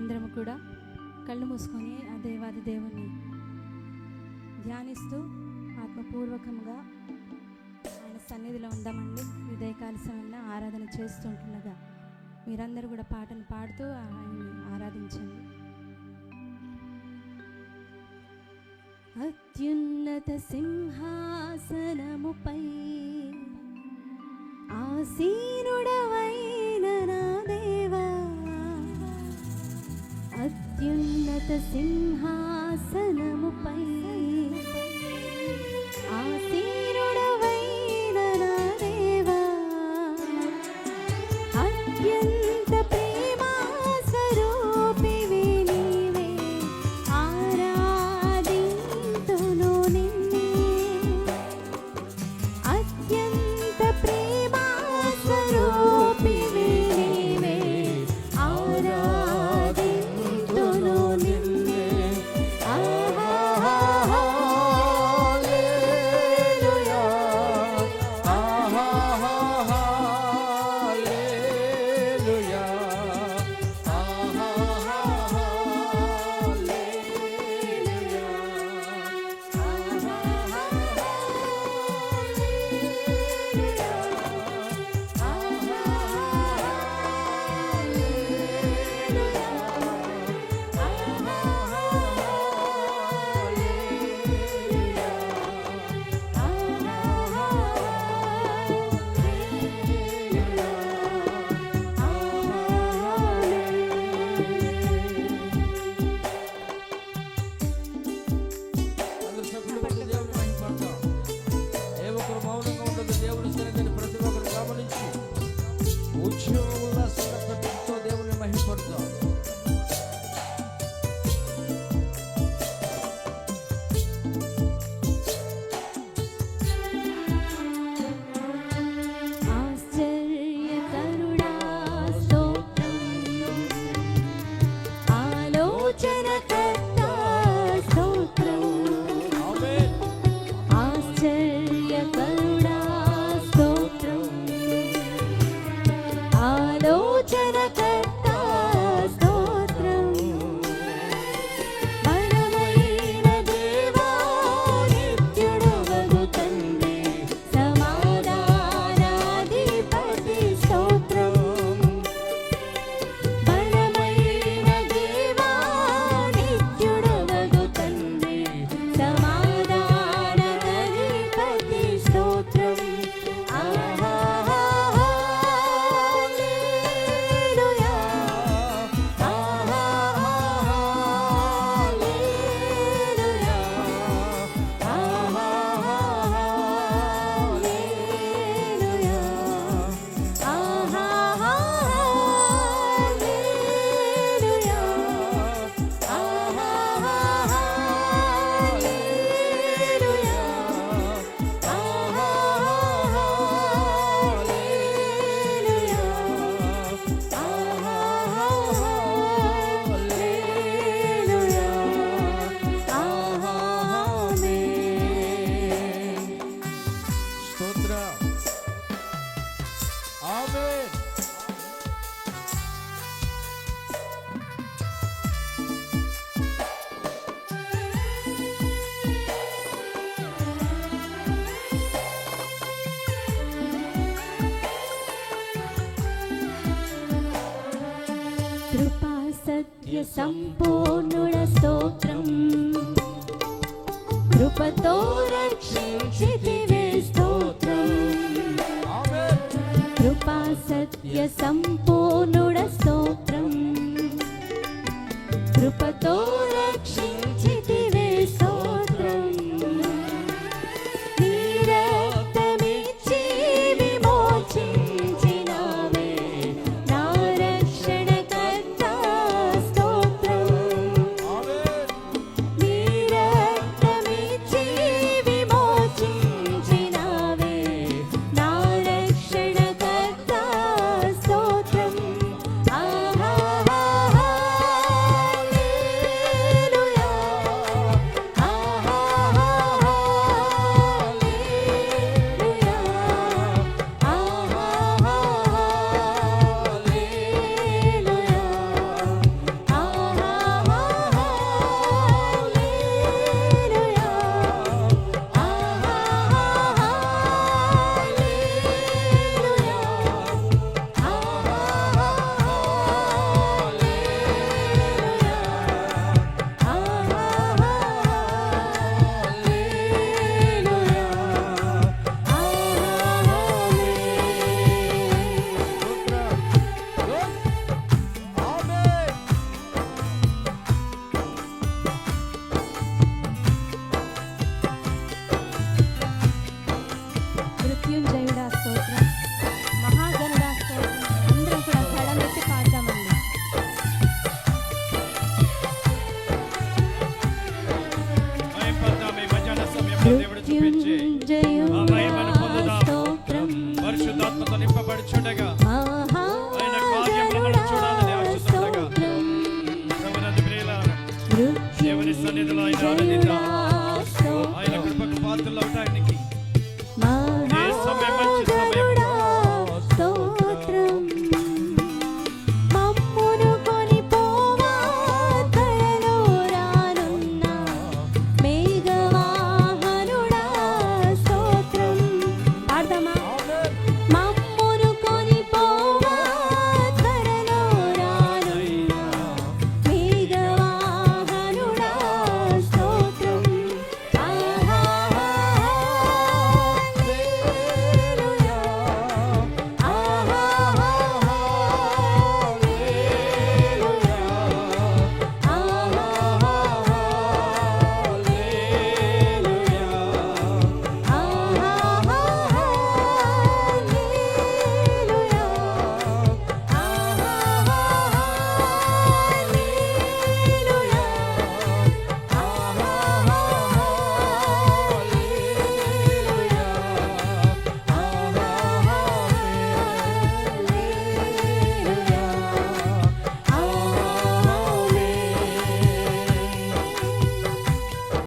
అందరం కూడా కళ్ళు మూసుకొని ఆ దేవాది దేవుణ్ణి ధ్యానిస్తూ ఆత్మపూర్వకంగా ఆయన సన్నిధిలో ఉందామండి ఉదయకాల సమయంలో ఆరాధన చేస్తుంటుండగా మీరందరూ కూడా పాటను పాడుతూ ఆయన్ని ఆరాధించండి. అత్యున్నత సింహాసనముపై ఆసీ సింహాసనముపై ఆశ Jenna. Amém. सम्पूर्णुणस्तोत्रम् कृपतो रक्षिति సంపూర్ణ Nidalai Nidalai